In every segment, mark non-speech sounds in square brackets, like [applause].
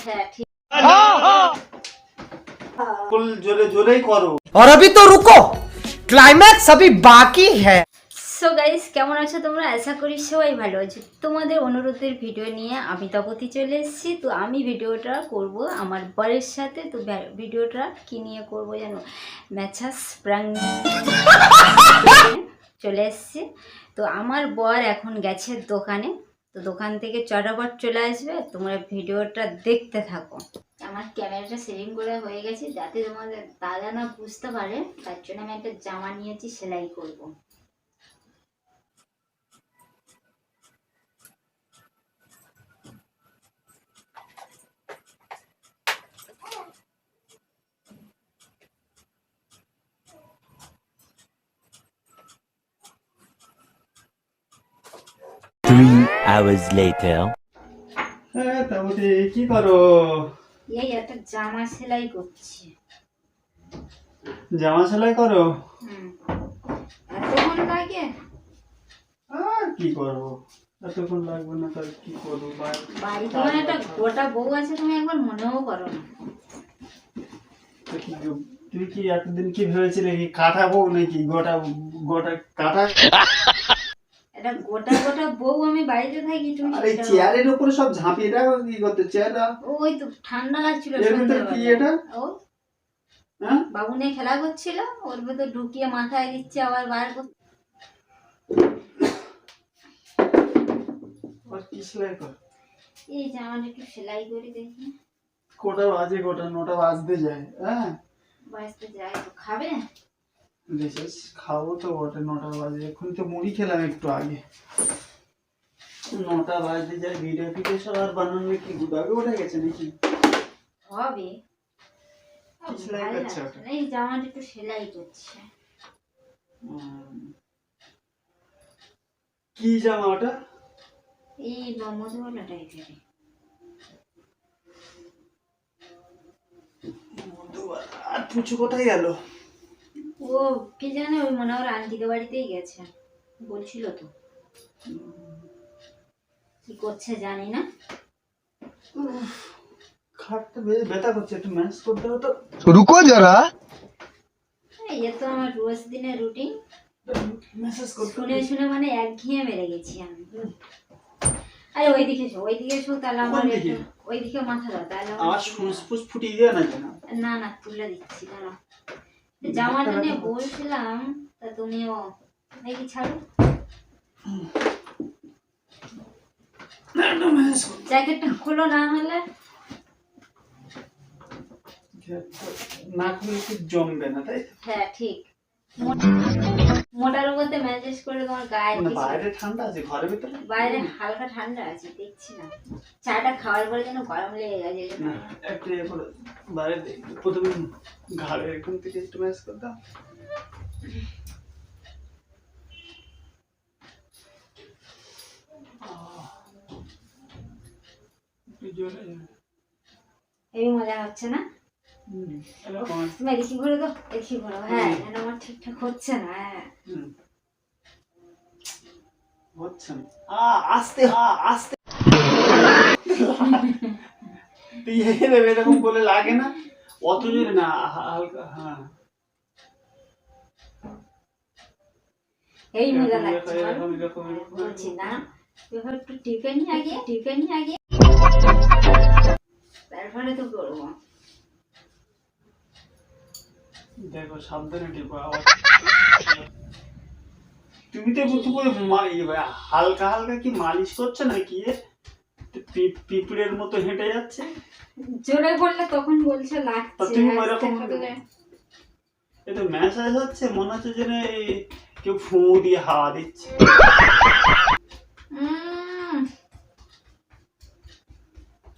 হ্যাঁ ঠিক ফুল জোরে জোরেই করো और अभी तो रुको क्लाइमैक्स अभी बाकी है সো গাইস কেমন আছো তোমরা আশা করি সবাই ভালো আছো তোমাদের অনুরোধের ভিডিও নিয়ে আমি তপতি চলে এসেছি তো আমি ভিডিওটা করব আমার বরের সাথে তো ভ্যা- ভিডিওটা কি নিয়ে করব জানো ম্যাচাস প্রাং চলে এসেছি তো আমার বর এখন গেছে দোকানে তো দোকান থেকে চটাপট চলে আসবে, তোমরা ভিডিওটা দেখতে থাকো। আমার ক্যামেরাটা সেভিং করে হয়ে গেছে, যাতে তোমাদের দাদা না বুঝতে পারে, তার জন্য আমি একটা জামা নিয়েছি, সেলাই করব। Hours later. হ্যাঁ তারপরে কি করো? এই একটা জামা সেলাই করছি। জামা সেলাই করো? এতক্ষণ লাগে? আর কি করব? এতক্ষণ লাগবে না তার কি করব? মানে একটা গোটা বউ আছে তুমি একবার মনেও করো না। তুমি কি এতদিন কি ভেবেছিলে কি কাটাবো নাকি গোটা গোটা কাটা [laughs] একটা গোটা গোটা বউ আমি বাড়িতে থাকি তুমি আর চেয়ারের উপরে সব ঝাঁপিয়ে রাখো কি করতে? চেয়ারটা? ওই তো ঠান্ডা লাগছিল এর ভিতর কি এটা? ও হ্যাঁ? বাবু নিয়ে খেলা করছিল ওর ভেতর ঢুকিয়ে মাথায় দিচ্ছে আবার বার করছে আর কি সেলাই কর? এই জামাটা একটু সেলাই করে দেখি। কোটা বাজে গোটা নটা বাজতে যায় হ্যাঁ? বাঁচতে যায় তো খাবে? খাব তো বটে নটা বাজে। এখন তো মুড়ি খেলাম একটু আগে। নটা বাজতে যায় ভিডিও সব আর বানানো কি গুদাবে উঠে গেছে নাকি? হবে। সেলাই করছে ওটা? এই জামাটা একটু সেলাই করছে। উম, কি জামা ওটা? এই মধুবালা টাইপের আর পুচু কোথায় গেল? ও কে জানে ওই মনে হয় বাড়িতেই গেছে। বলছিল তো। কি করছে জানি না। আমার রোজ রুটিন মানে একঘেয়ে মেরে গেছি আমি। আরে ওইদিকে ওইদিকে তাহলে মাথা দাও তাহলে না? না তুলে দিচ্ছি দাঁড়া জামাটা নিয়ে বলছিলাম তা তুমিও দেখি ছাড়ো। জ্যাকেটটা খোলো না হলে। না খুলে কি জমবে না তাই হ্যাঁ ঠিক। মোটার মধ্যে ম্যানেজ করে তোমার গায়ে মানে বাইরে ঠান্ডা আছে ঘরের ভিতরে? বাইরে হালকা ঠান্ডা আছে দেখছি না। চাটা খাওয়ার পরে যেন গরম লেগে গেছে না একটু করে বাইরে প্রথমে ঘাড়ে এখান থেকে একটু ম্যানেজ করতাম দাও। এই মজা হচ্ছে না? হ্যাঁ আমার ঠিকঠাক হচ্ছে না হ্যাঁ। হচ্ছে না। আস্তে আ আস্তে। তুই এরকম এরকম বলে লাগে না। অত জোরে না হালকা হ্যাঁ। এই মজা লাগছে এরকম, এরকম, এরকম, বলছি না। এবার একটু টিপে নি আগে টিপে নি আগে তারপরে তো করব। দেখো সাবধানে টিপো তুমি তো একটু করে ইয়ে হালকা হালকা কি মালিশ করছ নাকি? পিঁপড়ের মতো হেঁটে যাচ্ছে। জোরে করলে তখন বলছে লাগছে তুমি করলে এ তো ম্যাসাজ হচ্ছে মনে হচ্ছে যেন কেউ ফু দিয়ে হাওয়া দিচ্ছে।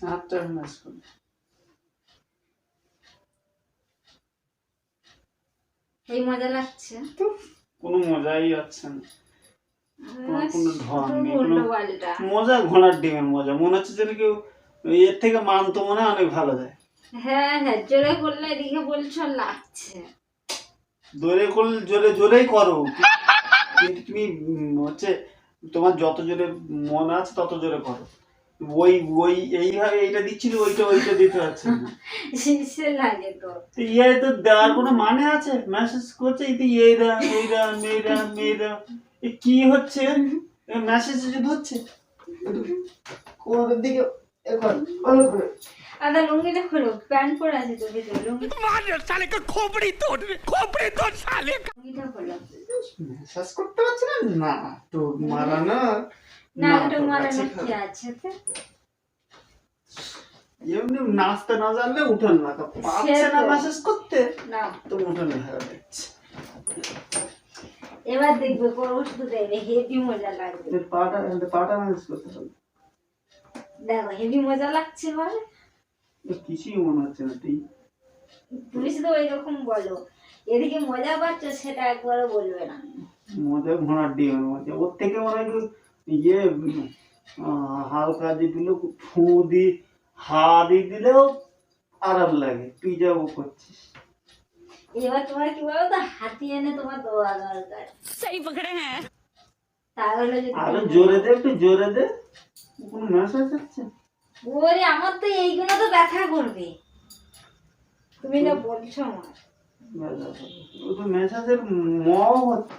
হাতটা ম্যাস এই মজা লাগছে? কোনো মজাই হচ্ছে না। মজা ঘোড়ার ডিমের মজা। মনে হচ্ছে যেন কেউ এর থেকে মানতো মনে অনেক ভালো দেয়। হ্যাঁ হ্যাঁ জোরে করলে এদিকে বলছো লাগছে। জোরে করলে জোরে জোরেই করো। কিন্তু তুমি হচ্ছে তোমার যত জোরে মন আছে তত জোরে করো। ওই ওই এইভাবে এইটা দিচ্ছিল ওইটা ওইটা দিতে পারছে না [laughs] সে লাগে তো। ইয়ে তো দেওয়ার কোনো মানে আছে? মেসেজ করছে এই এই দাম এই দাম এই দাম এই দাম কি হচ্ছে? মেসেজ যদি হচ্ছে কোন দিকে এখন ভালো করে আদা লুঙ্গিটা খোলো প্যান্ট পরে আছে তো ভিতরে লুঙ্গি। লুঙ্গিটা খোলো মেসেজ করতে পারছি না? না তো মারা না। এমনি নাচতে না জানলে উঠোন না তো পারছে না। মেসেজ করতে না। তো উঠোনে হয়ে যাচ্ছে। এবার দেখবে কোন ওষুধ দেবে হেভি মজা লাগবে। পাটা পাটা ম্যানেজ করতে হবে। দেখো হেভি মজা লাগছে বলে। কিছুই মনে হচ্ছে না তুই। তুমি শুধু ওই বলো। এদিকে মজা পাচ্ছ সেটা একবারও বলবে না। মজা ঘোড়ার ডিমের মধ্যে ওর থেকে মনে হয় একটু ইয়ে হালকা দিয়ে দিলেও ফু দি হা দিয়ে দিলেও আরাম লাগে তুই যাব করছিস। এবার তোমার কি বলো তো হাতি এনে তোমার দেওয়া দরকার। তাহলে আরও জোরে দে একটু জোরে দে। কোনো মেসেজ হচ্ছে ওরে আমার তো এইগুলো তো ব্যথা করবে। তুমি না বলছো আমার। ও তো মেসেজের ম হচ্ছে।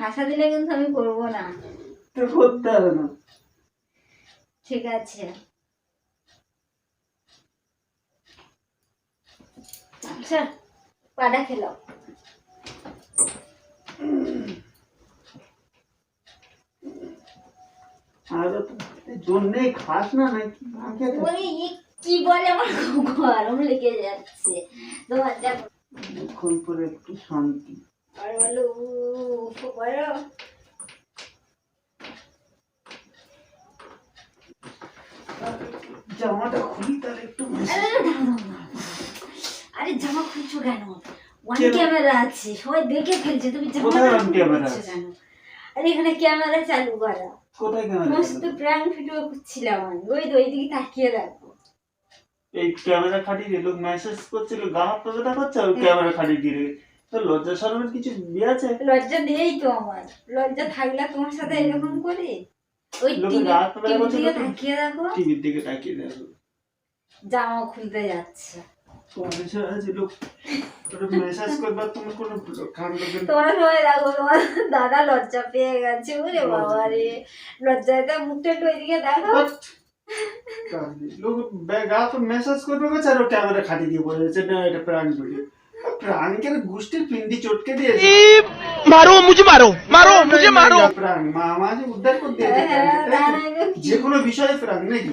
ভাষা দিলে কিন্তু আমি করব না। তো করতে হবে না। ঠিক আছে। আচ্ছা পাটা খেলো আর তো খাস না নাকি কি? বলে আমার গরম লেগে যাচ্ছে। তোমার এখন পরে একটু শান্তি। জামাটা খুলি তার একটু আরে জামা খুলছো কেন? ওয়ান ক্যামেরা আছে সবাই দেখে ফেলছে তুমি খুলছো কেন? আরে এখানে ক্যামেরা চালু করা। কোথায় কেন তোমার সাথে প্র্যাঙ্ক ভিডিও করছিলাম আমি। ওই তো ওইদিকে তাকিয়ে দেখো। এই ক্যামেরা খাটিয়ে দিয়ে লোক মেসেজ করছিল গা হাত পা করছে ওই ক্যামেরা খাটিয়ে দিয়ে তো লজ্জা শরমের কিছু ইয়ে আছে? লজ্জা নেই তো আমার। লজ্জা থাকলে তোমার সাথে এরকম করে? ওই লোকে টিভি রাত বেলা করছে দিকে তাকিয়ে দেখো। টিভির দিকে তাকিয়ে দেখো। জামা খুলতে যাচ্ছে। তোমার সবাই তোমার দাদা লজ্জা পেয়ে গেছে। ওরে বাবা রে লজ্জাতে মুখটা একটু ওইদিকে দেখো। তো মেসেজ করবে গেছে আর ক্যামেরা খাটি দিয়ে বলে যাচ্ছে না এটা প্রাণ ভিডিও প্রাণ কেন গুষ্টির পিন্ডি চটকে দিয়েছে মারো মুঝে মারো মারো মুঝে মারো প্রাণ মামা যে উদ্ধার করতে যে কোনো বিষয়ে প্রাণ নাকি